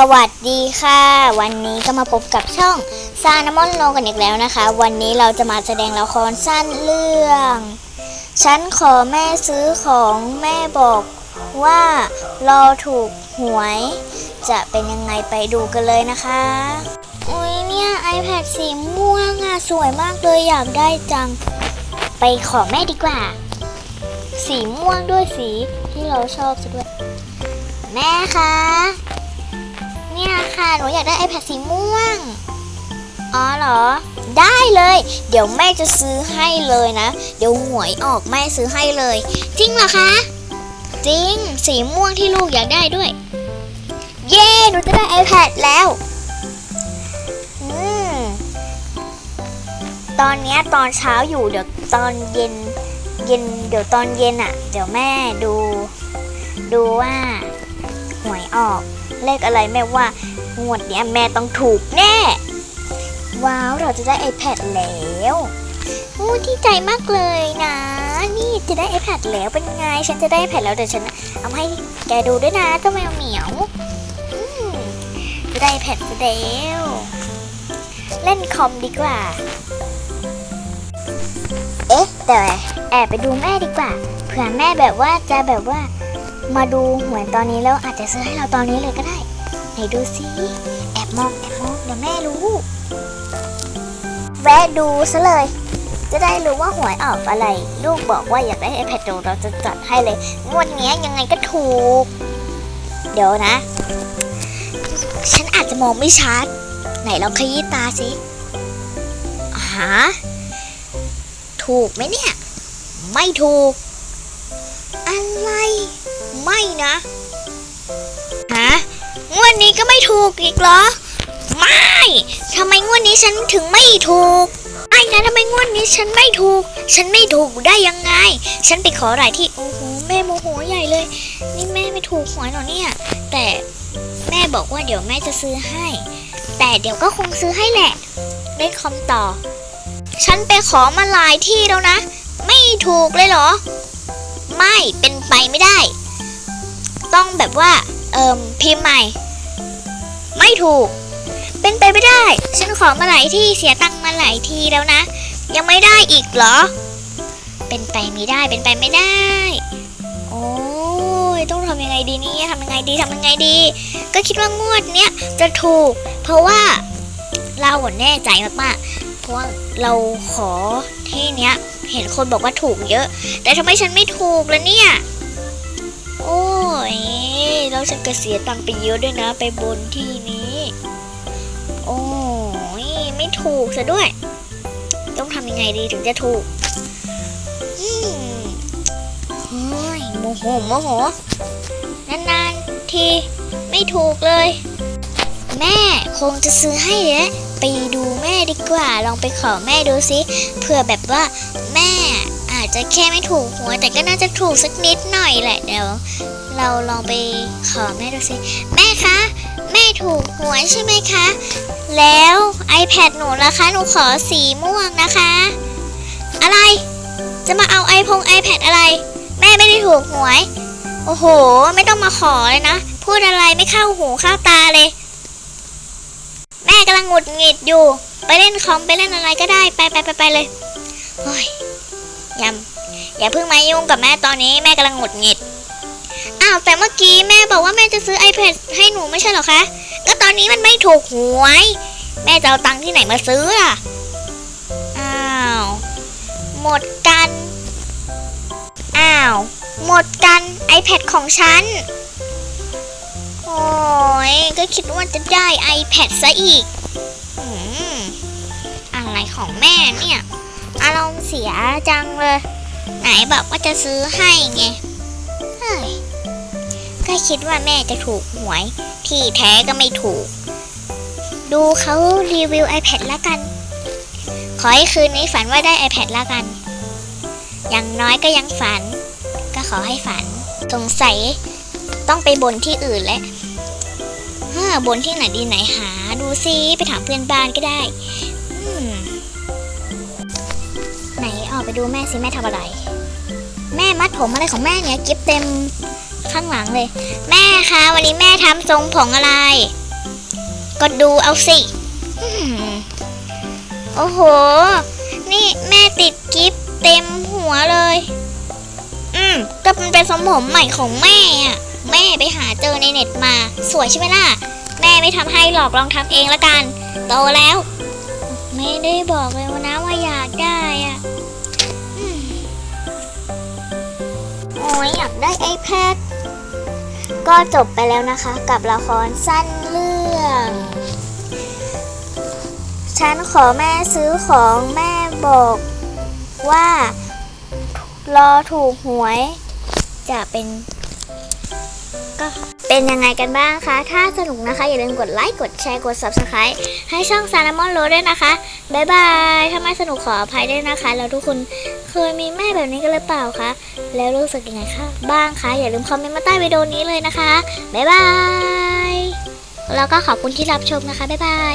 สวัสดีค่ะ วันนี้ก็มาพบกับช่องซานามอนโนกันอีกแล้วนะคะ วันนี้เราจะมาแสดงละครสั้นเรื่อง ฉันขอแม่ซื้อของแม่บอกว่าราถูกหวย จะเป็นยังไงไปดูกันเลยนะคะอุ้ยเนี่ย iPad สีม่วงอะสวยมากเลยอยากได้จัง ไปขอแม่ดีกว่า สีม่วงด้วยสีที่เราชอบซะด้วย แม่คะ เนี่ยค่ะ หนูอยากได้ iPad สีม่วง อ๋อเหรอ ได้เลย เดี๋ยวแม่จะซื้อให้เลยนะ เดี๋ยวหวยออกแม่ซื้อให้เลย จริงเหรอคะ จริง สีม่วงที่ลูกอยากได้ด้วย เย้ หนูจะได้ iPad แล้ว อืม ตอนนี้ตอนเช้าอยู่ เดี๋ยวตอนเย็น เย็น เดี๋ยวตอนเย็นอะ่ะ เดี๋ยวแม่ดู ดูว่าหวยออก เลขอะไรแม่ว่างวดเนี้ยแม่ต้องถูกแน่ ว้าวเราจะได้ iPad แล้วโอ้ดีใจมากเลยนะ นี่จะได้ iPad แล้วเป็นไง ฉันจะได้ iPad แล้วเดี๋ยวฉันเอาให้แกดูด้วยนะเจ้าแมวเหมียวจะได้ iPad แล้วเล่นคอมดีกว่า เอ๊ะแต่แอบไปดูแม่ดีกว่าเผื่อแม่แบบว่าจะแบบว่า มาดูเหวยตอนนี้แล้วอาจจะซื้อให้เราตอนนี้เลยก็ได้ ไหนดูสิแอบมองแอบมองเดี๋ยวแม่รู้ แวะดูซะเลย จะได้รู้ว่าหวยออกอะไร ลูกบอกว่าอยากได้ iPad ดูเราจะจัดให้เลยงวดนี้ยยังไงก็ถูก เดี๋ยวนะ ฉันอาจจะมองไม่ชัด ไหนลองขยี้ตาสิหาถูกไหมเนี่ย ไม่ถูก อะไร ไม่นะฮะงวดนี้ก็ไม่ถูกอีกเหรอ ไม่ทำไมงวดนี้ฉันถึงไม่ถูกไอ้นะทำไมงวดนี้ฉันไม่ถูก ฉันไม่ถูกได้ยังไง ฉันไปขอหลายที่โอ้โหแม่โมโหใหญ่เลย นี่แม่ไม่ถูกหวยหรอเนี่ย แต่แม่บอกว่าเดี๋ยวแม่จะซื้อให้ แต่เดี๋ยวก็คงซื้อให้แหละเล่นคอมต่อ ฉันไปขอมาหลายที่แล้วนะ ไม่ถูกเลยเหรอ ไม่เป็นไปไม่ได้ ต้องแบบว่า เอิมพิมพ์ใหม่ ไม่ถูก เป็นไปไม่ได้ ฉันขอมาหลายที่เสียตังค์มาหลายทีแล้วนะ ยังไม่ได้อีกเหรอ เป็นไปไม่ได้เป็นไปไม่ได้ โอ้ยต้องทำยังไงดีเนี่ยทำยังไงดีทำยังไงดี ก็คิดว่างวดเนี้ยจะถูก เพราะว่าเราแน่ใจมากๆ เพราะว่าเราขอที่เนี้ยเห็นคนบอกว่าถูกเยอะ แต่ทำไมฉันไม่ถูกล่ะเนี่ย อยแล้วฉันก็เสียตังค์ไปเยอะด้วยนะ ไปบนที่นี้ โอ้ยไม่ถูกซะด้วย ต้องทำยังไงดีถึงจะถูกอืมเฮ้ยโมโหโมโหนานๆทีไม่ถูกเลย แม่คงจะซื้อให้แล้วไปดูแม่ดีกว่า ลองไปขอแม่ดูสิเผื่อแบบว่าแม่อาจจะแค่ไม่ถูกหวยแต่ก็น่าจะถูกสักนิดหน่อยแหละเดี๋ยว เราลองไปขอแม่ดูสิ แม่คะ แม่ถูกหวยใช่ไหมคะ แล้ว iPad หนูล่ะคะ หนูขอสีม่วงนะคะ อะไร จะมาเอาไอพง iPad อะไร แม่ไม่ได้ถูกหวย โอ้โห ไม่ต้องมาขอเลยนะ พูดอะไรไม่เข้าหูเข้าตาเลย แม่กำลังหงุดหงิดอยู่ ไปเล่นคอมไปเล่นอะไรก็ได้ ไปไปไปไปเลยโอ้ยอย่าอย่าเพิ่งมายุ่งกับแม่ตอนนี้แม่กำลังหงุดหงิด อ้าวแต่เมื่อกี้แม่บอกว่าแม่จะซื้อ iPad ให้หนูไม่ใช่เหรอคะ ก็ตอนนี้มันไม่ถูกหวย แม่จะเอาตังค์ที่ไหนมาซื้อล่ะ อ้าว หมดกัน อ้าว หมดกัน iPad ของฉัน โอ้ยก็คิดว่าจะได้ iPad ซะอีกอืมอะไรของแม่เนี่ย อารมณ์เสียจังเลย ไหนบอกว่าจะซื้อให้ไง เฮ้ย ก็คิดว่าแม่จะถูกหวย ที่แท้ก็ไม่ถูก ดูเขารีวิว iPad ละกัน ขอให้คืนนี้ฝันว่าได้ iPad ละกัน อย่างน้อยก็ยังฝัน ก็ขอให้ฝัน สงสัยต้องไปบนที่อื่นแล้วฮ่าบนที่ไหนดีไหนหา ดูซิ ไปถามเพื่อนบ้านก็ได้ไหนออกไปดูแม่สิแม่ทำอะไร แม่มัดผมอะไรของแม่เนี่ย กิฟเต็ม ข้างหลังเลย แม่คะวันนี้แม่ทำทรงผมอะไร ก็ดูเอาสิโอ้โห นี่แม่ติดกิฟต์เต็มหัวเลย อืมก็มันเป็นสมผมใหม่ของแม่อะแม่ไปหาเจอในเน็ตมา สวยใช่ไหมล่ะ แม่ไม่ทำให้หรอกลองทำเองละกัน โตแล้ว ไม่ได้บอกเลยนะว่าอยากได้อะอืมโอ้ยอยากได้ iPad ก็จบไปแล้วนะคะกับละครสั้นเรื่อง ฉันขอแม่ซื้อของแม่บอกว่า รอถูกหวยจะเป็นก็ เป็นยังไงกันบ้างคะ ถ้าสนุกนะคะ อย่าลืมกดไลค์ กดแชร์ กด Subscribe ให้ช่องซารามอนโรด้วยนะคะ บ๊ายบาย ถ้าไม่สนุกขออภัยด้วยนะคะ แล้วทุกคนเคยมีแม่แบบนี้กันหรือเปล่าคะ แล้วรู้สึกยังไงคะ บ้างคะ อย่าลืมคอมเมนต์มาใต้วิดีโอนี้เลยนะคะ บ๊ายบาย แล้วก็ขอบคุณที่รับชมนะคะ บ๊ายบาย